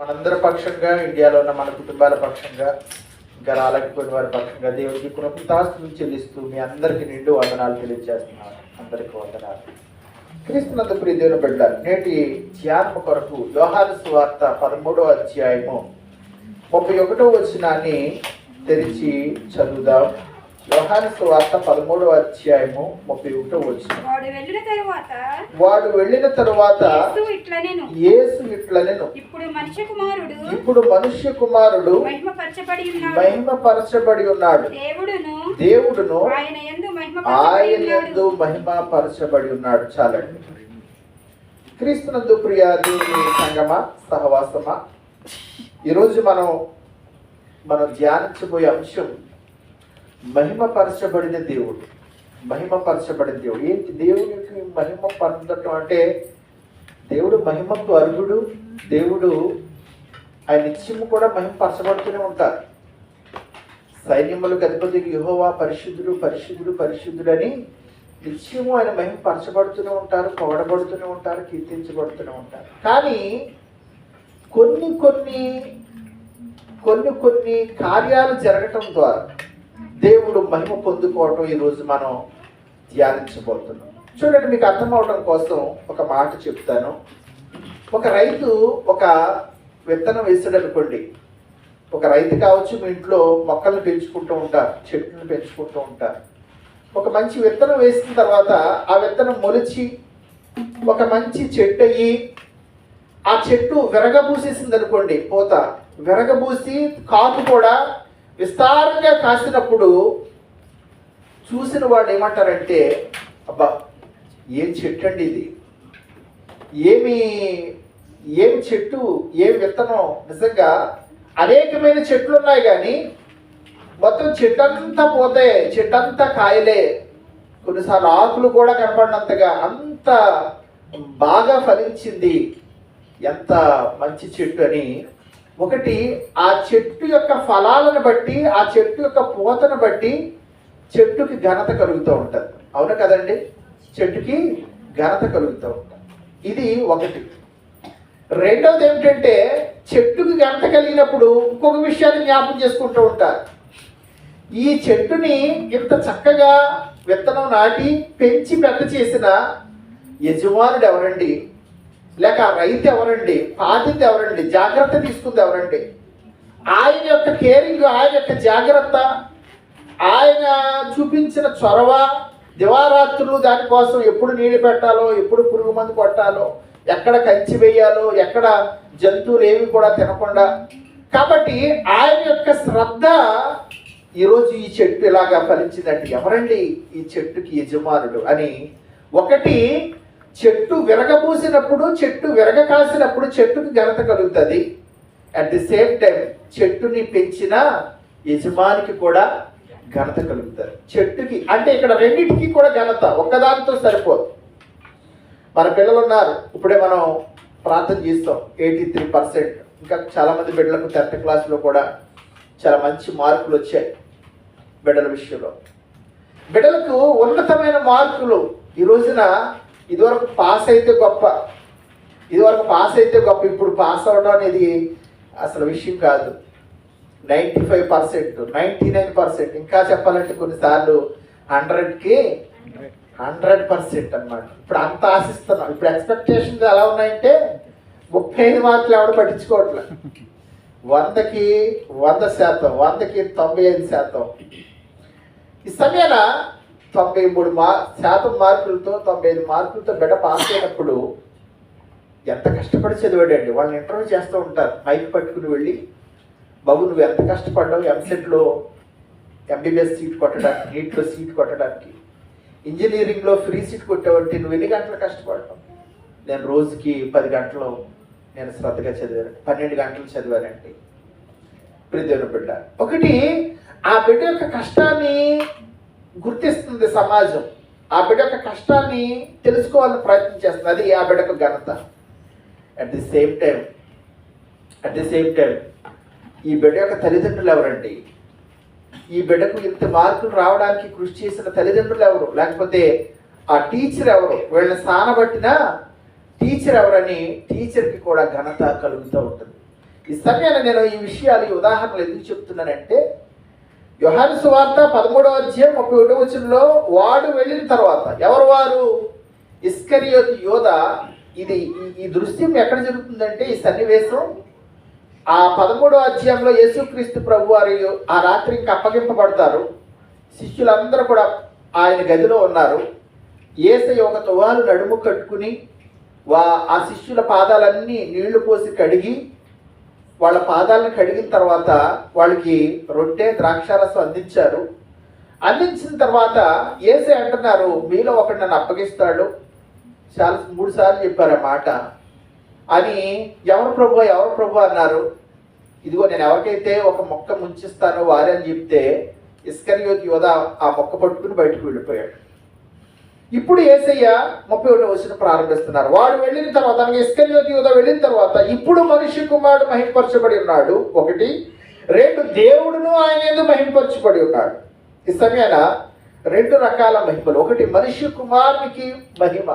మనందరి పక్షంగా ఇండియాలో ఉన్న మన కుటుంబాల పక్షంగా ఇంకా రాలేకపోయిన వారి పక్షంగా దేవుడికి కృపతాస్తులు చెల్లిస్తూ మీ అందరికి నిండు వందనాలు తెలియజేస్తున్నాను. అందరికీ వందనాలు. క్రీస్తునందు ప్రియ దేవుని బిడ్డ నేటి ధ్యానము కొరకు లోహాల సువార్త పదమూడవ అధ్యాయము ముప్పై ఒకటో వచనాన్ని తెరిచి చదువుదాం. యోహాను సువార్త పదమూడవ అధ్యాయము ముప్పై ఒకటో వచనం. వాడు వెళ్ళిన తరువాత వాడు వెళ్ళిన తరువాత యేసు ఇట్లనెను. యేసు ఇట్లనెను. ఇప్పుడు మనుష్య కుమారుడు ఇప్పుడు మనుష్య కుమారుడు మహిమపరచబడి ఉన్నాడు. మహిమపరచబడి ఉన్నాడు. దేవుడును దేవుడును ఆయన యందు ఆయన ఉన్నాడు. యందు మహిమపరచబడి ఉన్నాడు. చాలండి. క్రీస్తునందు ప్రియ దేవుని సంగమా సహవాసమా? ఈరోజు మనం మనం ధ్యానించబోయే అంశం మహిమపరచబడిన దేవుడు. మహిమపరచబడిన దేవుడు. ఏంటి దేవునికి మహిమ పొందటం అంటే దేవుడు మహిమకు అర్హుడు దేవుడు ఆయన నిత్యము కూడా మహిమపరచబడుతూనే ఉంటారు. సైన్యములకు అధిపతి యుహోవా పరిశుద్ధుడు పరిశుద్ధుడు పరిశుద్ధుడు అని నిత్యము ఆయన మహిమపరచబడుతూనే ఉంటారు పొగడబడుతూనే ఉంటారు కీర్తించబడుతూనే ఉంటారు. కానీ కొన్ని కొన్ని కొన్ని కొన్ని కార్యాలు జరగటం ద్వారా దేవుడు మహిమ పొందుకోవటం ఈరోజు మనం ధ్యానించబోతున్నాం. చూడండి మీకు అర్థం అవడం కోసం ఒక మాట చెప్తాను. ఒక రైతు ఒక విత్తనం వేస్తాడు అనుకోండి ఒక రైతు కావచ్చు మీ ఇంట్లో మొక్కలను పెంచుకుంటూ ఉంటారు చెట్లను పెంచుకుంటూ ఉంటారు. ఒక మంచి విత్తనం వేసిన తర్వాత ఆ విత్తనం మొలిచి ఒక మంచి చెట్టు అయ్యి ఆ చెట్టు విరగబూసేసింది అనుకోండి పూత. విరగబూసి కాపు కూడా విస్తారంగా కాసినప్పుడు చూసిన వాళ్ళు ఏమంటారంటే అబ్బా ఏం చెట్టు అండి ఇది? ఏమి ఏం చెట్టు ఏం విత్తనం? నిజంగా అనేకమైన చెట్లు ఉన్నాయి కానీ మొత్తం చెట్టంతా పోతే చెట్టంతా కాయలే. కొన్నిసార్లు ఆకులు కూడా కనపడినంతగా అంత బాగా ఫలించింది. ఎంత మంచి చెట్టు అని ఒకటి ఆ చెట్టు యొక్క ఫలాలను బట్టి ఆ చెట్టు యొక్క పూతను బట్టి చెట్టుకి ఘనత కలుగుతూ ఉంటుంది. అవును కదండి? చెట్టుకి ఘనత కలుగుతూ ఉంటుంది. ఇది ఒకటి. రెండవది ఏమిటంటే చెట్టుకి ఘనత కలిగినప్పుడు ఇంకొక విషయాన్ని జ్ఞాపకం చేసుకుంటూ ఉంటారు. ఈ చెట్టుని ఇంత చక్కగా విత్తనం నాటి పెంచి పెద్ద చేసిన యజమానుడు ఎవరండి? లేక రైతు ఎవరండి? పాతింది ఎవరండి? జాగ్రత్త తీసుకుంది ఎవరండి? ఆయన యొక్క కేరింగ్ ఆయన యొక్క జాగ్రత్త ఆయన చూపించిన చొరవ దివారాత్రులు దానికోసం ఎప్పుడు నీళ్ళు పెట్టాలో ఎప్పుడు పురుగు మందు కొట్టాలో ఎక్కడ కంచి వేయాలో ఎక్కడ జంతువులు ఏవి కూడా తినకుండా. కాబట్టి ఆయన యొక్క శ్రద్ధ ఈరోజు ఈ చెట్టు ఇలాగా ఫలించిందంటే ఎవరండి ఈ చెట్టుకి యజమానుడు అని ఒకటి చెట్టు విరగబూసినప్పుడు చెట్టు విరగ కాసినప్పుడు చెట్టుకి ఘనత కలుగుతుంది. అట్ ది సేమ్ టైం చెట్టుని పెంచిన యజమానికి కూడా ఘనత కలుగుతారు చెట్టుకి అంటే ఇక్కడ రెండింటికి కూడా ఘనత ఒక్కదానితో సరిపోదు. మన పిల్లలు ఉన్నారు ఇప్పుడే మనం ప్రార్థన చేస్తాం ఎయిటీ త్రీ పర్సెంట్. ఇంకా చాలామంది బిడ్డలకు టెన్త్ క్లాస్లో కూడా చాలా మంచి మార్కులు వచ్చాయి బిడ్డల విషయంలో. బిడ్డలకు ఉన్నతమైన మార్కులు ఈ రోజున ఇదివరకు పాస్ అయితే గొప్ప. ఇదివరకు పాస్ అయితే గొప్ప. ఇప్పుడు పాస్ అవడం అనేది అసలు విషయం కాదు. Ninety five percent ninety nine percent. ఇంకా చెప్పాలంటే కొన్నిసార్లు హండ్రెడ్కి హండ్రెడ్ పర్సెంట్ అనమాట ఇప్పుడు అంత ఆశిస్తున్నాం. ఇప్పుడు ఎక్స్పెక్టేషన్స్ ఎలా ఉన్నాయంటే ముప్పై ఐదు మార్కులు ఎవడు పట్టించుకోవట్లే. వందకి వంద శాతం వందకి తొంభై ఐదు శాతం. ఈ సమయాన తొంభై మూడు మా శాతం మార్కులతో తొంభై ఐదు మార్కులతో బిడ్డ పాస్ అయినప్పుడు ఎంత కష్టపడి చదివాడండి. వాళ్ళని ఇంటర్వ్యూ చేస్తూ ఉంటారు. మైక్ పట్టుకుని వెళ్ళి బాబు నువ్వు ఎంత కష్టపడ్డావు? ఎంసెట్లో ఎంబీబీఎస్ సీట్ కొట్టడానికి నీట్లో సీట్ కొట్టడానికి. ఇంజనీరింగ్లో ఫ్రీ సీట్ కొట్టావంటే నువ్వు ఎన్ని గంటలు కష్టపడ్డావు? నేను రోజుకి పది గంటలు నేను శ్రద్ధగా చదివాను. పన్నెండు గంటలు చదివానండి. ప్రతి బిడ్డ. ఒకటి ఆ బిడ్డ యొక్క కష్టాన్ని గుర్తిస్తుంది సమాజం. ఆ బిడ్డ యొక్క కష్టాన్ని తెలుసుకోవాలని ప్రయత్నం చేస్తుంది. అది ఆ బిడ్డకు ఘనత. At the same time at the same time ఈ బిడ్డ యొక్క తల్లిదండ్రులు ఎవరండి? ఈ బిడ్డకు ఇంత మార్కులు రావడానికి కృషి చేసిన తల్లిదండ్రులు ఎవరు? లేకపోతే ఆ టీచర్ ఎవరు? వీళ్ళని సానబట్టిన టీచర్ ఎవరని టీచర్కి కూడా ఘనత కలుగుతూ ఉంటుంది. ఈ సమయాన్ని నేను ఈ విషయాలు ఈ ఉదాహరణలు ఎందుకు చెప్తున్నానంటే యుహాన్స్ సువార్త పదమూడవ అధ్యాయం ముప్పై ఒకటి వచ్చినలో వాడు వెళ్ళిన తర్వాత ఎవరు వారు? ఇస్కరియోత్ యోధ. ఇది ఈ- ఈ దృశ్యం ఎక్కడ జరుగుతుందంటే ఈ సన్నివేశం ఆ పదమూడో అధ్యాయంలో యేసుక్రీస్తు ప్రభు వారు ఆ రాత్రి ఇంకా అప్పగింపబడతారు. శిష్యులందరూ కూడా ఆయన గదిలో ఉన్నారు. ఏసై ఒక తువాలు నడుము కట్టుకుని వా ఆ శిష్యుల పాదాలన్నీ నీళ్ళు పోసి కడిగి వాళ్ళ పాదాలను కడిగిన తర్వాత వాళ్ళకి రొట్టె ద్రాక్షారసం అందించారు. అందించిన తర్వాత ఏసే అంటున్నారు మీలో ఒకటి నన్ను అప్పగిస్తాడు. చాలా మూడు సార్లు చెప్పారు ఆ మాట. అని ఎవరు ప్రభు ఎవరు ప్రభు? అన్నారు. ఇదిగో నేను ఎవరికైతే ఒక మొక్క ముంచిస్తానో వారే అని చెప్తే ఇస్కరియోత్ యోధ ఆ మొక్క పట్టుకుని బయటకు వెళ్ళిపోయాడు. ఇప్పుడు ఏసయ్య ముప్పై ఒకటి వచ్చిన ప్రారంభిస్తున్నారు. వాడు వెళ్ళిన తర్వాత అనగా ఇస్కరియోత్ యోధ వెళ్ళిన తర్వాత ఇప్పుడు మనిషి కుమారుడు మహింపరచబడి ఉన్నాడు. ఒకటి రెండు దేవుడును ఆయన ఏదో మహింపరచబడి ఉన్నాడు. ఈ సమయాన రెండు రకాల మహిమలు. ఒకటి మనిషి కుమారునికి మహిమ.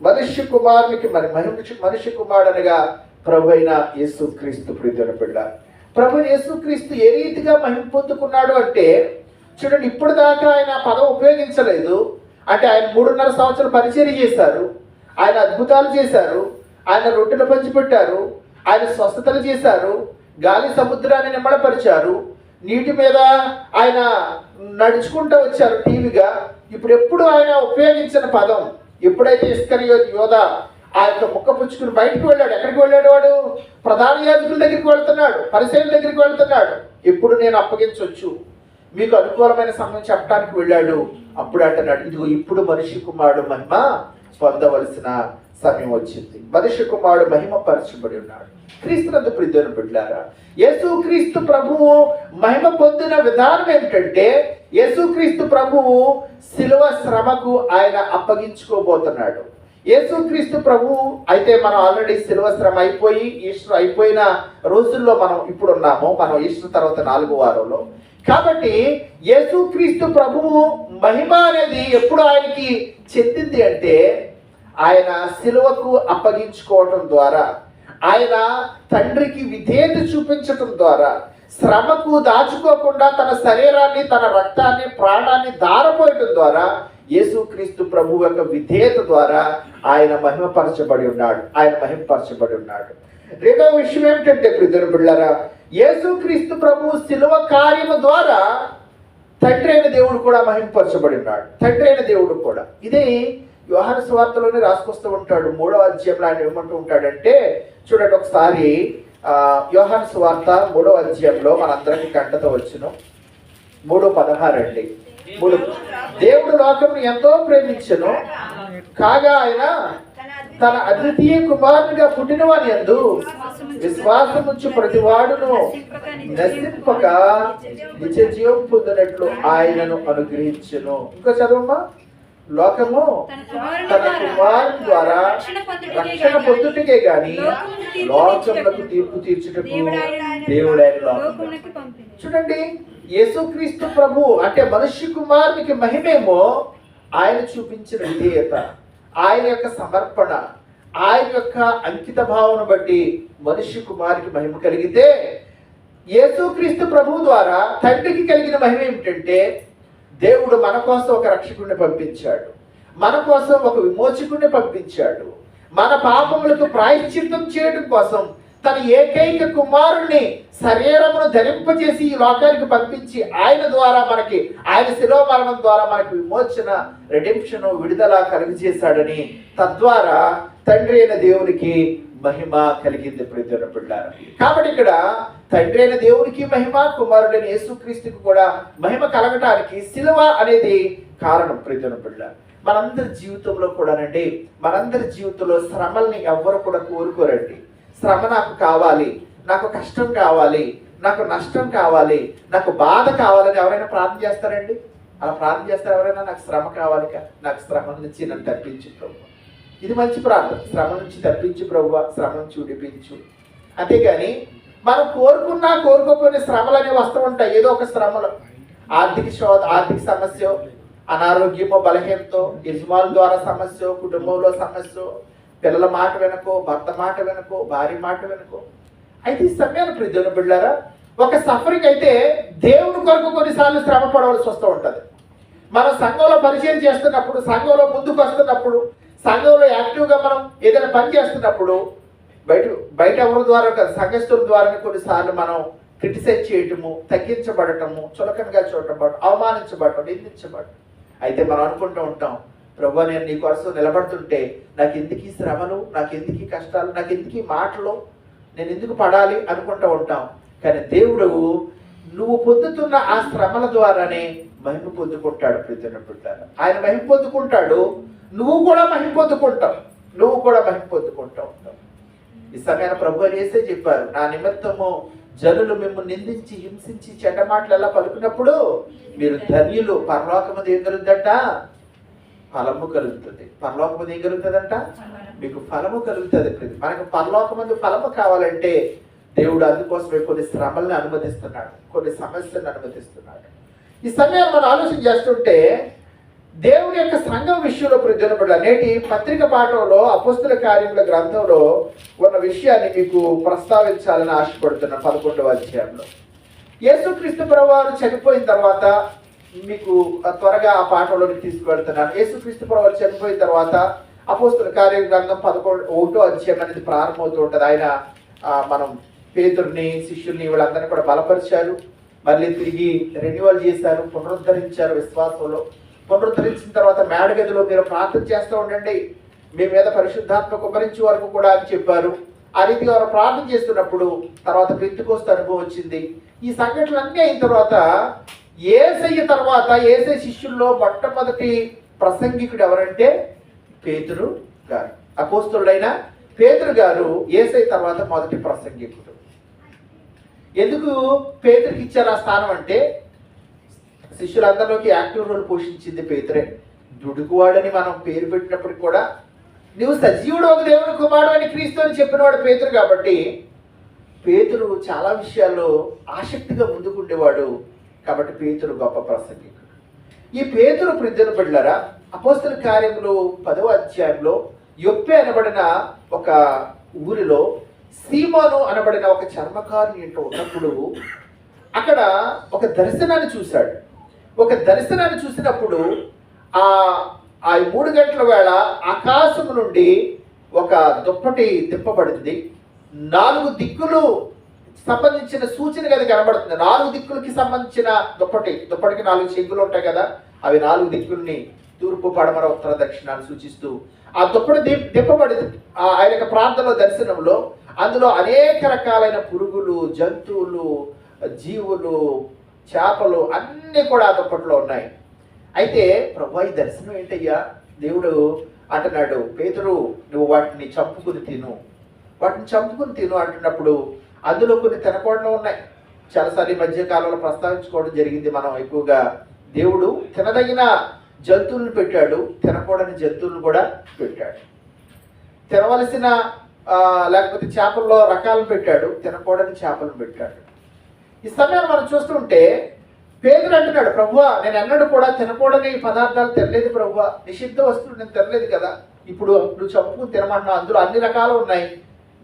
మనిషి కుమారునికి మరి మహిమ మనిషి కుమారుడు అనగా ప్రభు అయిన యేసు క్రీస్తు ప్రీతిన బిడ్డ. ప్రభు యేసుక్రీస్తు ఏ రీతిగా మహిమ పొందుకున్నాడు అంటే చూడండి ఇప్పుడు దాకా ఆయన పదం ఉపయోగించలేదు. అంటే ఆయన మూడున్నర సంవత్సరాలు పరిచయం చేశారు. ఆయన అద్భుతాలు చేశారు. ఆయన రొట్టెలు పంచిపెట్టారు. ఆయన స్వస్థతలు చేశారు. గాలి సముద్రాన్ని నిమ్మడపరిచారు నీటి మీద ఆయన నడుచుకుంటూ వచ్చారు టీవీగా. ఇప్పుడు ఎప్పుడు ఆయన ఉపయోగించిన పదం? ఎప్పుడైతే ఇస్కరియో యోధ ఆ యొక్క ముక్క పుచ్చుకుని బయటకు వెళ్ళాడు ఎక్కడికి వెళ్ళాడు వాడు? ప్రధాన యాజకుల దగ్గరికి వెళ్తున్నాడు పరిశీలన దగ్గరికి వెళ్తున్నాడు. ఎప్పుడు నేను అప్పగించవచ్చు మీకు అనుకూలమైన సమయం చెప్పడానికి వెళ్ళాడు. అప్పుడు అంటున్నాడు ఇదిగో ఇప్పుడు మనిషి కుమారుడు మహిమ పొందవలసిన సమయం వచ్చింది. మనిషి కుమారుడు మహిమ పరచబడి ఉన్నాడు. క్రీస్తునందు ప్రిద్దరు బిడ్డారా యేసు క్రీస్తు ప్రభువు మహిమ పొందిన విధానం ఏమిటంటే యేసుక్రీస్తు ప్రభువు శిలువ శ్రమకు ఆయన అప్పగించుకోబోతున్నాడు. యేసుక్రీస్తు ప్రభు అయితే మనం ఆల్రెడీ శిలువ శ్రమ అయిపోయి ఈశ్వరు అయిపోయిన రోజుల్లో మనం ఇప్పుడు ఉన్నాము మనం ఈశ్వరు తర్వాత నాలుగు వారంలో. కాబట్టి యేసుక్రీస్తు ప్రభువు మహిమ అనేది ఎప్పుడు ఆయనకి చెందింది అంటే ఆయన శిలువకు అప్పగించుకోవటం ద్వారా ఆయన తండ్రికి విధేయత చూపించటం ద్వారా శ్రమకు దాచుకోకుండా తన శరీరాన్ని తన రక్తాన్ని ప్రాణాన్ని దారపోయటం ద్వారా యేసుక్రీస్తు ప్రభు యొక్క విధేయత ద్వారా ఆయన మహిమపరచబడి ఉన్నాడు ఆయన మహిమపరచబడి ఉన్నాడు. రెండవ విషయం ఏమిటంటే ప్రిధుని బిళ్ళారా యేసుక్రీస్తు ప్రభు శిలువ కార్యము ద్వారా తండ్రి అయిన దేవుడు కూడా మహింపరచబడి ఉన్నాడు. తండ్రి అయిన దేవుడు కూడా. ఇదే వ్యవహార స్వార్థలోనే రాసుకొస్తూ ఉంటాడు. మూడవ అధ్యాయంలో ఆయన ఏమంటూ ఉంటాడంటే చూడండి ఒకసారి వ్యవహార స్వార్థ మూడో మూడవ అధ్యాయంలో మనందరికీ కంటతో వచ్చును. మూడు పదహారు అండి. మూడు. దేవుడు లోకం ఎంతో ప్రేమించను. కాగా ఆయన తన అద్వితీయ కుమారునిగా పుట్టిన వారి ఎందు విశ్వాసముచ్చు ప్రతివాడును నశింపక నిత్య జీవం పొందినట్లు ఆయనను అనుగ్రహించును. ఇంకో చదవమ్మా. లోకము తన కుమారుని ద్వారా రక్షణ పొందుటకే గాని లోకములకు తీర్పు తీర్చుటకు దేవుడైన లోకం చూడండి యేసుక్రీస్తు ప్రభు అంటే మనుష్య కుమారునికి మహిమేమో ఆయన చూపించిన విధేయత. ఆయన యొక్క సమర్పణ ఆయన యొక్క అంకిత భావన బట్టి మనిషి కుమారికి మహిమ కలిగితే యేసుక్రీస్తు ప్రభు ద్వారా తండ్రికి కలిగిన మహిమ ఏమిటంటే దేవుడు మన కోసం ఒక రక్షకుడిని పంపించాడు. మన కోసం ఒక విమోచకుడిని పంపించాడు. మన పాపములకు ప్రాయశ్చిత్తం చేయడం కోసం తన ఏకైక కుమారుణ్ణి శరీరమును ధరింపజేసి ఈ లోకానికి పంపించి ఆయన ద్వారా మనకి ఆయన శిలో మరణం ద్వారా మనకి విమోచన రెడింప్షన్ విడుదల కలుగజేశాడని తద్వారా తండ్రి అయిన దేవునికి మహిమ కలిగింది. ప్రతి పిల్లారు కాబట్టి ఇక్కడ తండ్రి అయిన దేవునికి మహిమ కుమారుడైన యేసుక్రీస్తుకు కూడా మహిమ కలగటానికి శిలువ అనేది కారణం. ప్రతిన పిల్లారు మనందరి జీవితంలో కూడానండి మనందరి జీవితంలో శ్రమల్ని ఎవ్వరు కూడా కోరుకోరండి. శ్రమ నాకు కావాలి నాకు కష్టం కావాలి నాకు నష్టం కావాలి నాకు బాధ కావాలని ఎవరైనా ప్రార్థన చేస్తారండి? అలా ప్రార్థన చేస్తారు ఎవరైనా నాకు శ్రమ కావాలి నాకు శ్రమ నుంచి నన్ను తప్పించు ప్రభు. ఇది మంచి ప్రార్థన. శ్రమ నుంచి తప్పించు ప్రభు శ్రమ నుంచి విడిపించు. అంతేగాని మనం కోరుకున్నా కోరుకోకపోయిన శ్రమలు అనేవి వస్తూ ఉంటాయి. ఏదో ఒక శ్రమలు. ఆర్థిక శోధ ఆర్థిక సమస్య అనారోగ్యమో బలహీనతో యజమానుల ద్వారా సమస్య కుటుంబంలో సమస్య పిల్లల మాట వెనుకో భర్త మాట వెనుకో భార్య మాట వెనుకో. అయితే ఈ సమయాన్ని ప్రజలు బిళ్ళారా ఒక సఫరింగ్ అయితే దేవుని కొరకు కొన్నిసార్లు శ్రమ పడవలసి వస్తూ ఉంటుంది. మనం సంఘంలో పరిచయం చేస్తున్నప్పుడు సంఘంలో ముందుకు వస్తున్నప్పుడు సంఘంలో యాక్టివ్గా మనం ఏదైనా పని చేస్తున్నప్పుడు బయట బయట ఎవరి ద్వారా కాదు సంఘస్థుల ద్వారా కొన్నిసార్లు మనం క్రిటిసైజ్ చేయటము తగ్గించబడటము చులకనగా చూడటం అవమానించబడటం నిందించబడటం. అయితే మనం అనుకుంటూ ఉంటాం ప్రభు నేను నీ కోసం నిలబడుతుంటే నాకు ఎందుకు ఈ శ్రమలు నాకు ఎందుకు ఈ కష్టాలు నాకు ఎందుకు ఈ మాటలు? నేను ఎందుకు పడాలి అనుకుంటూ ఉంటాం. కానీ దేవుడు నువ్వు పొందుతున్న ఆ శ్రమల ద్వారానే మహిమ పొందుకుంటాడు ప్రతిన ఆయన మహిమ పొందుకుంటాడు. నువ్వు కూడా మహిమ పొందుకుంటావు. నువ్వు కూడా మహిమ పొందుకుంటూ ఉంటావు. ఈ సమయాన్ని ప్రభు అనేసే చెప్పారు నా నిమిత్తము జనులు మిమ్మల్ని నిందించి హింసించి చెడ్డ మాటలు ఎలా పలుకున్నప్పుడు మీరు ధన్యులు. పరలోకము ఏం ఫలము కలుగుతుంది. పరలోకమది ఏం కలుగుతుందంట? మీకు ఫలము కలుగుతుంది మనకు పరలోకమందు ఫలము కావాలంటే దేవుడు అందుకోసమే కొన్ని శ్రమల్ని అనుమతిస్తున్నాడు. కొన్ని సమస్యలను అనుమతిస్తున్నాడు. ఈ సమయం మనం ఆలోచన చేస్తుంటే దేవుని యొక్క సంఘం విషయంలో ప్రజలపడ నేటి పత్రిక పాఠంలో అపుస్తుల కార్యముల గ్రంథంలో ఉన్న విషయాన్ని మీకు ప్రస్తావించాలని ఆశపడుతున్న పదకొండవ అధ్యాయంలో. యేసుక్రీస్తు ప్రభువారు చనిపోయిన తర్వాత మీకు త్వరగా ఆ పాఠంలోకి తీసుకువెళ్తున్నాను. యేసుక్రీస్తు ప్రభు చనిపోయిన తర్వాత అపోస్తుల కార్య గ్రంథం పదకొండు ఒకటో అధ్యాయం అనేది ప్రారంభమవుతూ ఉంటుంది ఆయన మనం పేతుర్ని శిష్యుల్ని వీళ్ళందరినీ కూడా బలపరిచారు. మళ్ళీ తిరిగి రెన్యువల్ చేశారు పునరుద్ధరించారు విశ్వాసంలో. పునరుద్ధరించిన తర్వాత మేడగదిలో మీరు ప్రార్థన చేస్తూ ఉండండి. మీ మీద పరిశుద్ధాత్మ కుమరించి వరకు కూడా అని చెప్పారు. ఆ రీతిగా వారు ప్రార్థన చేస్తున్నప్పుడు తర్వాత పెంతుకోస్తు అనుభవం వచ్చింది. ఈ సంఘటనలన్నీ అయిన తర్వాత ఏసయ్య తర్వాత ఏసై శిష్యుల్లో మొట్టమొదటి ప్రసంగికుడు ఎవరంటే పేతురు గారు. అపోస్తుడైన పేతురు గారు ఏసై తర్వాత మొదటి ప్రసంగికుడు. ఎందుకు పేతురికి ఇచ్చారు ఆ స్థానం అంటే శిష్యులందరిలోకి యాక్టివ్ రోల్ పోషించింది పేతురే. దుడుకువాడని మనం పేరు పెట్టినప్పటికి కూడా నువ్వు సజీవుడు ఒక దేవుని కుమారుడు అని క్రీస్తు అని చెప్పినవాడు పేతురు కాబట్టి పేతురు చాలా విషయాల్లో ఆసక్తిగా ముందుకుండేవాడు కాబట్టి పేతురు గొప్ప ప్రసంగికుడు. ఈ పేతురు ప్రజలు బిడ్డలరా అపోస్తల కార్యములు పదవ అధ్యాయంలో యొప్పే అనబడిన ఒక ఊరిలో సీమోను అనబడిన ఒక చర్మకారుని ఇంట్లో ఉన్నప్పుడు అక్కడ ఒక దర్శనాన్ని చూశాడు. ఒక దర్శనాన్ని చూసినప్పుడు ఆ ఆ మూడు గంటల వేళ ఆకాశం నుండి ఒక దుప్పటి తిప్పబడింది నాలుగు దిక్కులు సంబంధించిన సూచన అది కనబడుతుంది నాలుగు దిక్కులకి సంబంధించిన దుప్పటి దుప్పటికి నాలుగు చెంగులు ఉంటాయి కదా అవి నాలుగు దిక్కుల్ని తూర్పు పడమర ఉత్తర దక్షిణాలు సూచిస్తూ ఆ దుప్పటి దిప్ దిప్పబడింది ఆ ఆయన యొక్క ప్రాంతంలో దర్శనంలో అందులో అనేక రకాలైన పురుగులు జంతువులు జీవులు చేపలు అన్నీ కూడా ఆ దుప్పట్లో ఉన్నాయి. అయితే ప్రభు ఈ దర్శనం ఏంటయ్యా? దేవుడు అంటున్నాడు పేతురు నువ్వు వాటిని చంపుకుని తిను. వాటిని చంపుకుని తిను అంటున్నప్పుడు అందులో కొన్ని తినకూడదు ఉన్నాయి. చాలాసార్లు ఈ మధ్య కాలంలో ప్రస్తావించుకోవడం జరిగింది. మనం ఎక్కువగా దేవుడు తినదగిన జంతువులను పెట్టాడు. తినకూడని జంతువులను కూడా పెట్టాడు. తినవలసిన లేకపోతే చేపల్లో రకాలను పెట్టాడు. తినకూడని చేపలను పెట్టాడు. ఈ సమయాన్ని మనం చూస్తుంటే పేదలు అంటున్నాడు ప్రభువా నేను అన్నాడు కూడా తినకూడని పదార్థాలు తినలేదు ప్రభువ. నిషిద్ధ వస్తువులు నేను తినలేదు కదా. ఇప్పుడు నువ్వు చంపుకుని తినమంటున్నావు. అందులో అన్ని రకాలు ఉన్నాయి.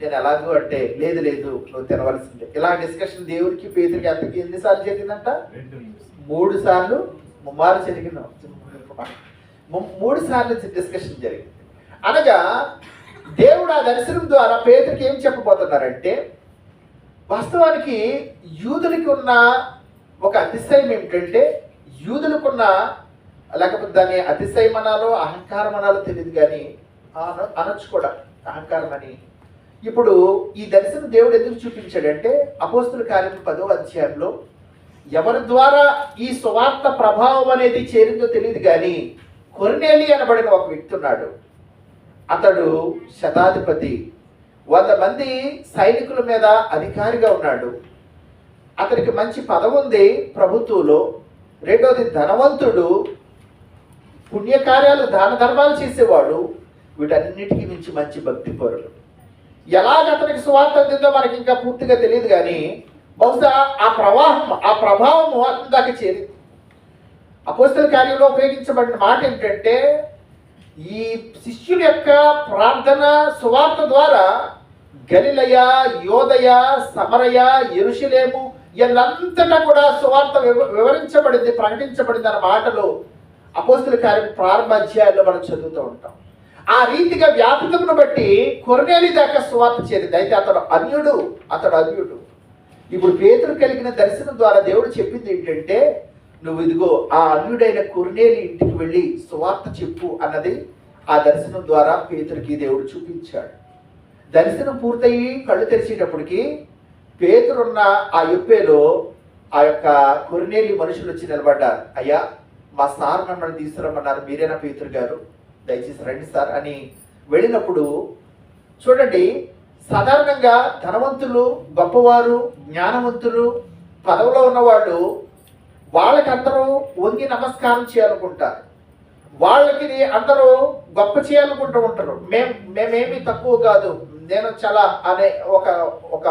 నేను ఎలాగూ అంటే లేదు లేదు నువ్వు తినవలసిందే. ఇలా డిస్కషన్ దేవుడికి పేదరికి ఎంతకి ఎన్నిసార్లు జరిగిందంట? మూడు సార్లు ముమ్మారు జరిగిన మూడు సార్లు డిస్కషన్ జరిగింది. అనగా దేవుడు ఆ దర్శనం ద్వారా పేదరికి ఏం చెప్పబోతున్నారంటే వాస్తవానికి యూదులకి ఉన్న ఒక అతిశయం ఏమిటంటే యూదులకున్న లేకపోతే దాన్ని అతిశయం అనాలో అహంకారం అనాలో తెలియదు కానీ అన- అనొచ్చు కూడా. అహంకారం అని ఇప్పుడు ఈ దర్శనం దేవుడు ఎందుకు చూపించాడంటే అపోస్తుల కార్యం పదో అధ్యాయంలో ఎవరి ద్వారా ఈ సువార్త ప్రభావం అనేది చేరిందో తెలియదు కానీ కొరినేలి అనబడిన ఒక వ్యక్తి ఉన్నాడు. అతడు శతాధిపతి. వంద మంది సైనికుల మీద అధికారిగా ఉన్నాడు. అతనికి మంచి పదవి ఉంది ప్రభుత్వంలో. రెండోది ధనవంతుడు. పుణ్యకార్యాలు దాన ధర్మాలు చేసేవాడు. వీటన్నిటికీ మించి మంచి భక్తి పరుడు ఎలాగ అతనికి సువార్త అందిందో మనకి ఇంకా పూర్తిగా తెలియదు కానీ బహుశా ఆ ప్రవాహం ఆ ప్రభావం అతని దాకా చేరింది. అపోస్తల కార్యంలో ఉపయోగించబడిన మాట ఏంటంటే ఈ శిష్యుల యొక్క ప్రార్థన సువార్త ద్వారా గలిలయ యోదయ సమరయ ఎరుషులేము వీళ్ళంతటా కూడా సువార్త వివ- వివరించబడింది ప్రకటించబడింది అన్న మాటలు అపోస్తుల కార్యం ప్రారంభ మనం చదువుతూ ఉంటాం. ఆ రీతిగా వ్యాపితమును బట్టి కొరనేలి దాకా స్వార్థ చేరింది. అయితే అతడు అన్యుడు అతడు అన్యుడు. ఇప్పుడు పేతురు కలిగిన దర్శనం ద్వారా దేవుడు చెప్పింది ఏంటంటే నువ్వు ఇదిగో ఆ అన్యుడైన కొరనేలి ఇంటికి వెళ్ళి సువార్త చెప్పు అన్నది ఆ దర్శనం ద్వారా పేతురికి దేవుడు చూపించాడు. దర్శనం పూర్తయి కళ్ళు తెరిచేటప్పటికి పేతురున్న ఆ యొప్పేలో ఆ యొక్క కొరినేలి మనుషులు వచ్చి నిలబడ్డారు. అయ్యా మా సార్ మమ్మల్ని తీసుకురమ్మన్నారు. మీరేనా పేతురు గారు? దయచేసి రండి సార్ అని వెళ్ళినప్పుడు చూడండి సాధారణంగా ధనవంతులు గొప్పవారు జ్ఞానవంతులు పదవిలో ఉన్నవాళ్ళు వాళ్ళకి అందరూ వంగి నమస్కారం చేయాలనుకుంటారు. వాళ్ళకి అందరూ గొప్ప చేయాలనుకుంటూ ఉంటారు. మేం మేమేమి తక్కువ కాదు. నేను చాలా అనే ఒక ఒక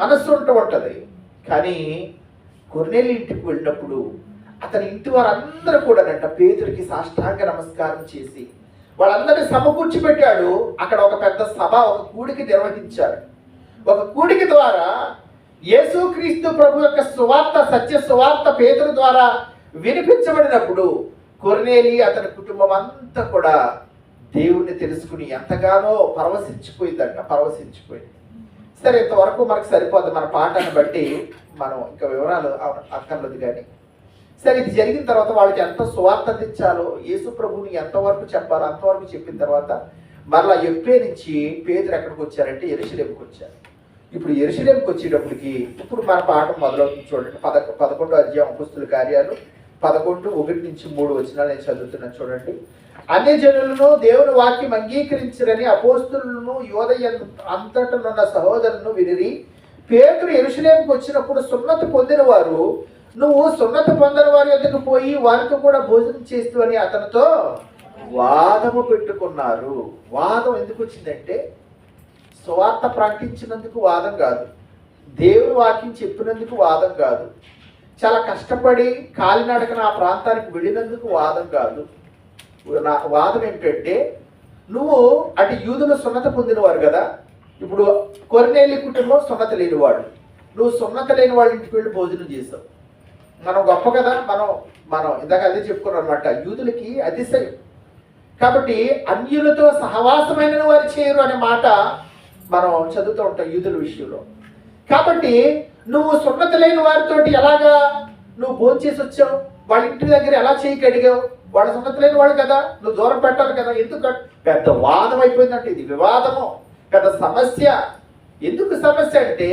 మనస్సు ఉంటూ ఉంటుంది. కానీ కొన్నేళ్ళ ఇంటికి వెళ్ళినప్పుడు అతని ఇంటి వారందరూ కూడానంట పేతుడికి సాష్టాంగ నమస్కారం చేసి వాళ్ళందరినీ సమకూర్చి పెట్టాడు అక్కడ ఒక పెద్ద సభ ఒక కూడికి నిర్వహించారు. ఒక కూడికి ద్వారా యేసుక్రీస్తు ప్రభు యొక్క సువార్త సత్య సువార్త పేతుడు ద్వారా వినిపించబడినప్పుడు కొరనేలి అతని కుటుంబం అంతా కూడా దేవుణ్ణి తెలుసుకుని ఎంతగానో పరవశించిపోయిందంట పరవశించిపోయింది. సరే ఇంతవరకు మనకు సరిపోదు. మన పాటను బట్టి మనం ఇంకా వివరాలు అవ- అక్కర్లేదు కానీ సరే ఇది జరిగిన తర్వాత వాళ్ళకి ఎంత సువార్త తెచ్చాలో యేసు ప్రభుని ఎంతవరకు చెప్పాలో అంతవరకు చెప్పిన తర్వాత మరలా ఎప్పే నుంచి పేదలు ఎక్కడికి వచ్చారంటే ఎరుసలేంకి వచ్చారు. ఇప్పుడు ఎరుసలేంకి వచ్చేటప్పటికి ఇప్పుడు మన పాఠం మొదలవుతుంది చూడండి. పద పదకొండు అధ్యాయం పుస్తుల కార్యాలు పదకొండు ఒకటి నుంచి మూడు వచ్చినా నేను చదువుతున్నాను చూడండి. అన్ని జనులను దేవుని వాక్యం అంగీకరించరని అపోస్తులను యోదయ అంతటనున్న సహోదరులను వినిరి పేదలు ఎరుసలేంకి వచ్చినప్పుడు సున్నతి పొందిన వారు నువ్వు సున్నత పొందిన వారి వద్దకు పోయి వారితో కూడా భోజనం చేస్తూ అని అతనితో వాదము పెట్టుకున్నారు. వాదం ఎందుకు వచ్చిందంటే స్వార్థ ప్రకటించినందుకు వాదం కాదు. దేవుని వాక్యం చెప్పినందుకు వాదం కాదు. చాలా కష్టపడి కాలినడకన ఆ ప్రాంతానికి వెళ్ళినందుకు వాదం కాదు. నా వాదం ఏంటంటే నువ్వు అటు యూదులు సున్నత పొందినవారు కదా ఇప్పుడు కొరనేలి కుటుంబం సున్నత లేనివాడు. నువ్వు సున్నత లేని వాళ్ళ ఇంటికి వెళ్ళి భోజనం చేసావు. మనం గొప్ప కదా మనం మనం ఇందాక అదే చెప్పుకున్నాం అనమాట యూదులకి అతిశయం కాబట్టి అన్యులతో సహవాసమైన వారు చేయరు అనే మాట మనం చదువుతూ ఉంటాం యూదుల విషయంలో. కాబట్టి నువ్వు సున్నత లేని వారితోటి ఎలాగా నువ్వు భోంచేసి వచ్చావు? వాళ్ళ ఇంటి దగ్గర ఎలా చేయి కడిగావు వాళ్ళ సున్నత లేని వాళ్ళు కదా నువ్వు దూరం పెట్టాలి కదా ఎందుకు? పెద్ద వాదం అయిపోయిందంటే ఇది వివాదము. పెద్ద సమస్య. ఎందుకు సమస్య అంటే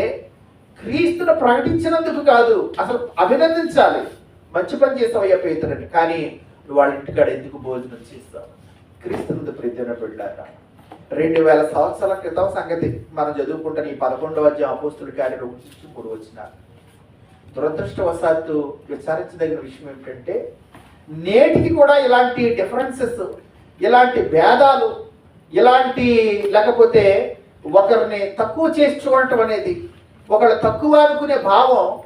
క్రీస్తును ప్రకటించినందుకు కాదు అసలు అభినందించాలి. మంచి పని చేసావయ్యా పేతురని కానీ నువ్వు వాళ్ళ ఇంటికాడ ఎందుకు భోజనం చేస్తావు? క్రీస్తునందు ప్రీతిన పెళ్ళారా రెండు వేల సంవత్సరాల క్రితం సంగతి మనం చదువుకుంటాను ఈ పదకొండవ అధ్యాయం అపోస్తుల కార్యం ఒకటి నుంచి మూడు వచ్చిన. దురదృష్టవశాత్తు విచారించదగిన విషయం ఏమిటంటే నేటికి కూడా ఇలాంటి డిఫరెన్సెస్ ఇలాంటి భేదాలు ఇలాంటి లేకపోతే ఒకరిని తక్కువ చేసి చూడటం అనేది ఒకళ్ళు తక్కువ అనుకునే భావం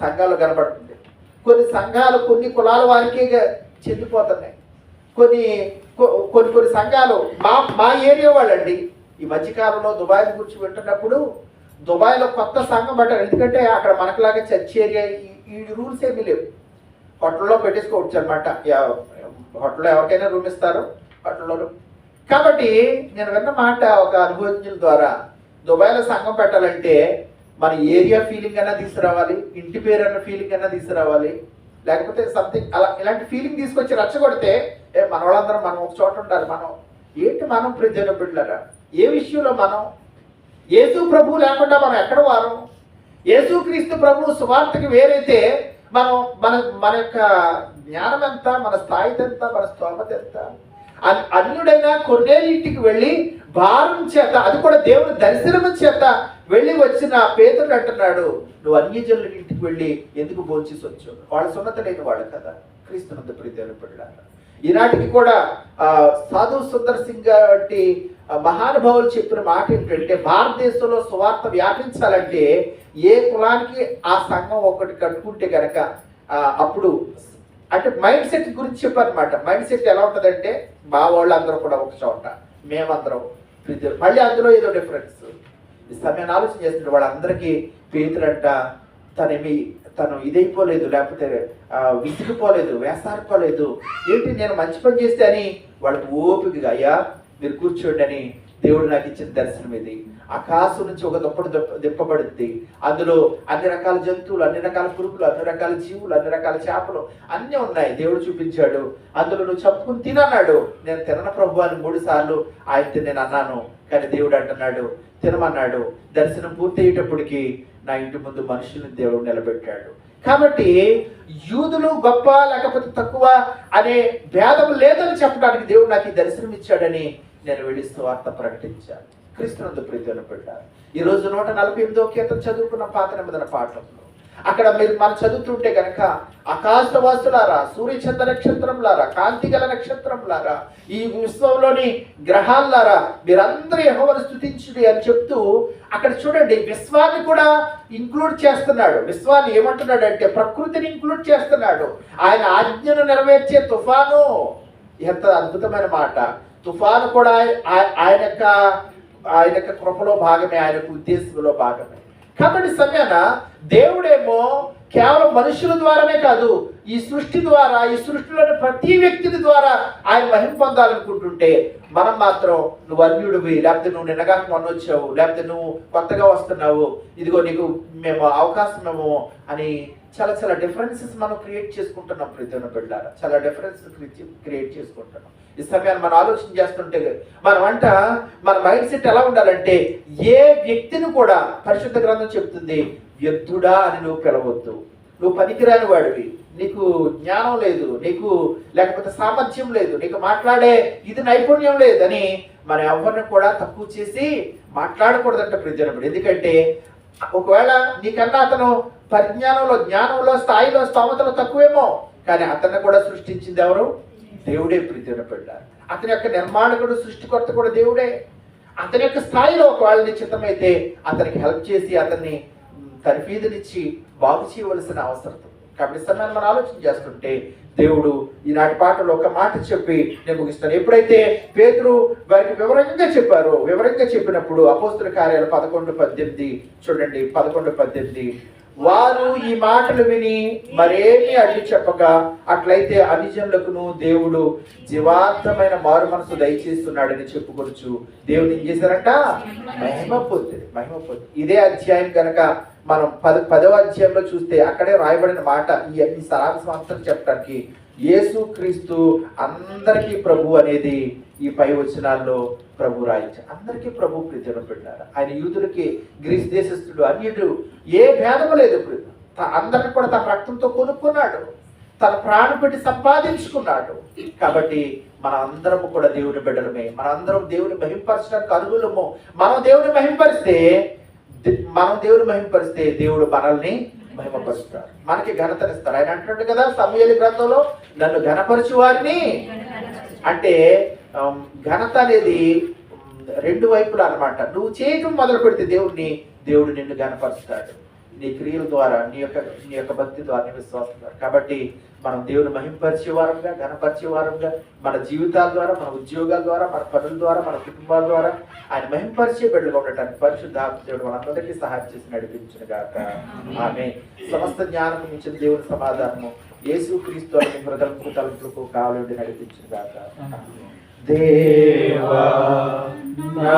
సంఘాలు కనబడుతుంది. కొన్ని సంఘాలు కొన్ని కులాల వారికి చెందిపోతున్నాయి. కొన్ని కొన్ని కొన్ని సంఘాలు మా మా ఏరియా వాళ్ళండి ఈ మధ్యకాలంలో దుబాయ్ గురించి వింటున్నప్పుడు దుబాయ్లో కొత్త సంఘం పట్టారు. ఎందుకంటే అక్కడ మనకులాగా చర్చ్ ఏరియా ఈ- ఈ రూల్స్ ఏమీ లేవు. హోటల్లో పెట్టేసుకోవచ్చు అనమాట హోటల్లో ఎవరికైనా రూమ్ ఇస్తారు హోటల్లో కాబట్టి నేను విన్న మాట ఒక అనుభవజ్ఞుల ద్వారా దుబాయ్లో సంఘం పెట్టాలంటే మన ఏరియా ఫీలింగ్ అయినా తీసుకురావాలి ఇంటి పేరు అన్న ఫీలింగ్ అయినా తీసుకురావాలి లేకపోతే సంథింగ్ అలా ఇలాంటి ఫీలింగ్ తీసుకొచ్చి రచ్చగొడితే ఏ మన వాళ్ళందరం మనం ఒక చోట ఉండాలి మనం ఏంటి మనం ప్రజల బిడ్డలరా ఏ విషయంలో మనం? యేసు ప్రభు లేకుండా మనం ఎక్కడ వారం? యేసుక్రీస్తు ప్రభు సువార్తకి వేరైతే మనం మన మన యొక్క జ్ఞానం ఎంత మన స్థాయి ఎంత మన స్తోమత ఎంత అన్యుడైన కొన్నేళ్ళింటికి వెళ్ళి భారం చేత అది కూడా దేవుని దర్శనం చేత వెళ్ళి వచ్చిన పేదలు అంటున్నాడు నువ్వు అన్యజనుల ఇంటికి వెళ్ళి ఎందుకు భోంచేసి వచ్చావు వాళ్ళ సున్నత లేని వాళ్ళు కదా క్రీస్తునంత ప్రీతి పడ్డారు ఈనాటికి కూడా ఆ, సాధు సుందర్ సింగ్ వంటి మహానుభావులు చెప్పిన మాట ఏంటంటే భారతదేశంలో సువార్త వ్యాపించాలంటే ఏ కులానికి ఆ సంఘం ఒకటి కట్టుకుంటే గనక అప్పుడు అంటే మైండ్ సెట్ గురించి చెప్పారనమాట మైండ్ సెట్ ఎలా ఉంటుందంటే మా వాళ్ళందరూ కూడా ఒక చోట మేమందరం మళ్ళీ అందులో ఏదో డిఫరెన్స్ ఈ సమయాన్ని ఆలోచన చేస్తుంటే వాళ్ళందరికీ పేతులంట తనేమి తను ఇదైపోలేదు లేకపోతే విసిగిపోలేదు వేసారిపోలేదు ఏంటి నేను మంచి పని చేస్తే అని వాళ్ళకి ఓపికగా అయ్యా మీరు కూర్చోండి అని దేవుడు నాకు ఇచ్చిన దర్శనం ఇది. ఆకాశం నుంచి ఒక దుప్పటి దిప్పబడింది అందులో అన్ని రకాల జంతువులు అన్ని రకాల పురుగులు అన్ని రకాల జీవులు అన్ని రకాల చేపలు అన్నీ ఉన్నాయి. దేవుడు చూపించాడు. అందులో నువ్వు చప్పుకుని తినన్నాడు నేను తినన ప్రభు అని మూడు సార్లు ఆయనతో నేను అన్నాను. కానీ దేవుడు అంటున్నాడు తినమన్నాడు. దర్శనం పూర్తి అయ్యేటప్పటికి నా ఇంటి ముందు మనుషుల్ని దేవుడు నిలబెట్టాడు. కాబట్టి యూదులు గొప్ప లేకపోతే తక్కువ అనే భేదం లేదని చెప్పడానికి దేవుడు నాకు ఈ దర్శనం ఇచ్చాడని నేను వెళ్ళి వార్త ప్రకటించాను. క్రీస్తునందు ప్రీతిని పెట్టారు. ఈ రోజు నూట నలభై ఎనిమిదో కీర్తన చదువుకున్న పాత నిమిదన పాఠంలో అక్కడ మీరు మనం చదువుతుంటే కనుక ఆకాశవాసులారా సూర్యచంద్ర నక్షత్రంలారా కాంతి గల నక్షత్రంలారా ఈ విశ్వంలోని గ్రహాలారా మీరందరూ యెహోవాను స్థుతించుడి అని చెప్తూ అక్కడ చూడండి విశ్వాన్ని కూడా ఇంక్లూడ్ చేస్తున్నాడు. విశ్వాన్ని ఏమంటున్నాడు అంటే ప్రకృతిని ఇంక్లూడ్ చేస్తున్నాడు. ఆయన ఆజ్ఞను నెరవేర్చే తుఫాను. ఎంత అద్భుతమైన మాట. తుఫాను కూడా ఆయ- ఆయన యొక్క ఆయన యొక్క కృపలో భాగమే ఆయన యొక్క ఉద్దేశంలో భాగమే. కాబట్టి సమయాన దేవుడేమో కేవలం మనుషుల ద్వారానే కాదు ఈ సృష్టి ద్వారా ఈ సృష్టిలోని ప్రతి వ్యక్తిని ద్వారా ఆయన మహిమ పొందాలనుకుంటుంటే మనం మాత్రం నువ్వు అన్యుడివి లేకపోతే నువ్వు నిన్నగా మొన్న వచ్చావు లేకపోతే నువ్వు కొత్తగా వస్తున్నావు ఇదిగో నీకు మేము అవకాశం ఏమో అని చాలా చాలా డిఫరెన్సెస్ మనం క్రియేట్ చేసుకుంటున్నాం ప్రతి ఒక్క చాలా డిఫరెన్స్ క్రియేట్ చేసుకుంటున్నాం. ఈ సమయాన్ని మనం ఆలోచన చేస్తుంటే మన వంట మన మైండ్ సెట్ ఎలా ఉండాలంటే ఏ వ్యక్తిని కూడా పరిశుద్ధ గ్రంథం చెప్తుంది వ్యర్థుడా అని నువ్వు పిలవద్దు. నువ్వు పనికిరాని వాడివి. నీకు జ్ఞానం లేదు. నీకు లేకపోతే సామర్థ్యం లేదు. నీకు మాట్లాడే ఇది నైపుణ్యం లేదని మన ఎవరిని కూడా తక్కువ చేసి మాట్లాడకూడదంట ప్రజనప్పుడు ఎందుకంటే ఒకవేళ నీకన్నా అతను పరిజ్ఞానంలో జ్ఞానంలో స్థాయిలో స్తోమతలు తక్కువేమో కానీ అతన్ని కూడా సృష్టించింది ఎవరు? దేవుడే ప్రీతిని పెట్టారు అతని యొక్క నిర్మాణకుడు సృష్టికర్త కూడా దేవుడే. అతని యొక్క స్థాయిలో ఒకవేళ నిశ్చితమైతే అతనికి హెల్ప్ చేసి అతన్ని మ్, తర్ఫీదునిచ్చి బాగు చేయవలసిన అవసరం కాబట్టి సమయాన్ని మనం ఆలోచన చేస్తుంటే దేవుడు ఈనాటి పాటలో ఒక మాట చెప్పి నేను ముగిస్తాను. ఎప్పుడైతే పేతురు వారికి వివరంగా చెప్పారో వివరంగా చెప్పినప్పుడు అపోస్తుల కార్యాలు పదకొండు పద్దెనిమిది చూడండి పదకొండు పద్దెనిమిది. వారు ఈ మాటలు విని మరేమీ అడ్డు చెప్పక అట్లయితే అనిజంలకును దేవుడు జీవార్థమైన మారు మనసు దయచేస్తున్నాడని చెప్పుకొచ్చు దేవుడు ఏం చేశారంట? మహిమ పొంది మహిమ పొంది ఇదే అధ్యాయం కనుక మనం పద పదవ అధ్యాయంలో చూస్తే అక్కడే రాయబడిన మాట ఈ ఈ సరాంశం అంతా చెప్పడానికి యేసు క్రీస్తు అందరికీ ప్రభు అనేది ఈ పై వచనాల్లో ప్రభు రాయించారు. అందరికీ ప్రభు ప్రీతిలో పెట్టారు ఆయన యూదులకి గ్రీస్ దేశస్థుడు అన్యుడు ఏ భేదము లేదు ఇప్పుడు. అందరిని కూడా తన రక్తంతో కొనుక్కున్నాడు. తన ప్రాణం పెట్టి సంపాదించుకున్నాడు. కాబట్టి మన అందరము కూడా దేవుని బిడ్డలమే. మన అందరం దేవుని మహింపరచడానికి అనుగుణము. మనం దేవుని మహింపరిస్తే మనం దేవుని మహింపరిస్తే దేవుడు మనల్ని మహిమపరుస్తాడు. మనకి ఘనతనిస్తారు ఆయన అంటున్నాడు కదా సమయలి గ్రంథంలో నన్ను ఘనపరచు వారిని. అంటే ఘనత అనేది రెండు వైపులా అన్నమాట. నువ్వు చేయటం మొదలు పెడితే దేవుడిని దేవుడు నిన్ను ఘనపరుస్తాడు. నీ క్రియల ద్వారా నీ యొక్క నీ యొక్క భక్తి ద్వారా నీ విశ్వాసం ద్వారా. కాబట్టి మనం దేవుని మహింపరిచే వారంగా ఘనపరిచే వారంగా మన జీవితాల ద్వారా మన ఉద్యోగాల ద్వారా మన పనుల ద్వారా మన కుటుంబాల ద్వారా ఆయన మహింపరిచే బిడ్డలుగా ఉండటానికి పరిశుద్ధ దేవుడు మనందరికీ సహాయం చేసి నడిపించిన గాక. ఆమె సమస్త జ్ఞానం ఇచ్చిన దేవుని సమాధానము. యేసు క్రీస్తు హృదయపు తలుపులకు కావాలండి నడిపించిన గాక. దేవా నా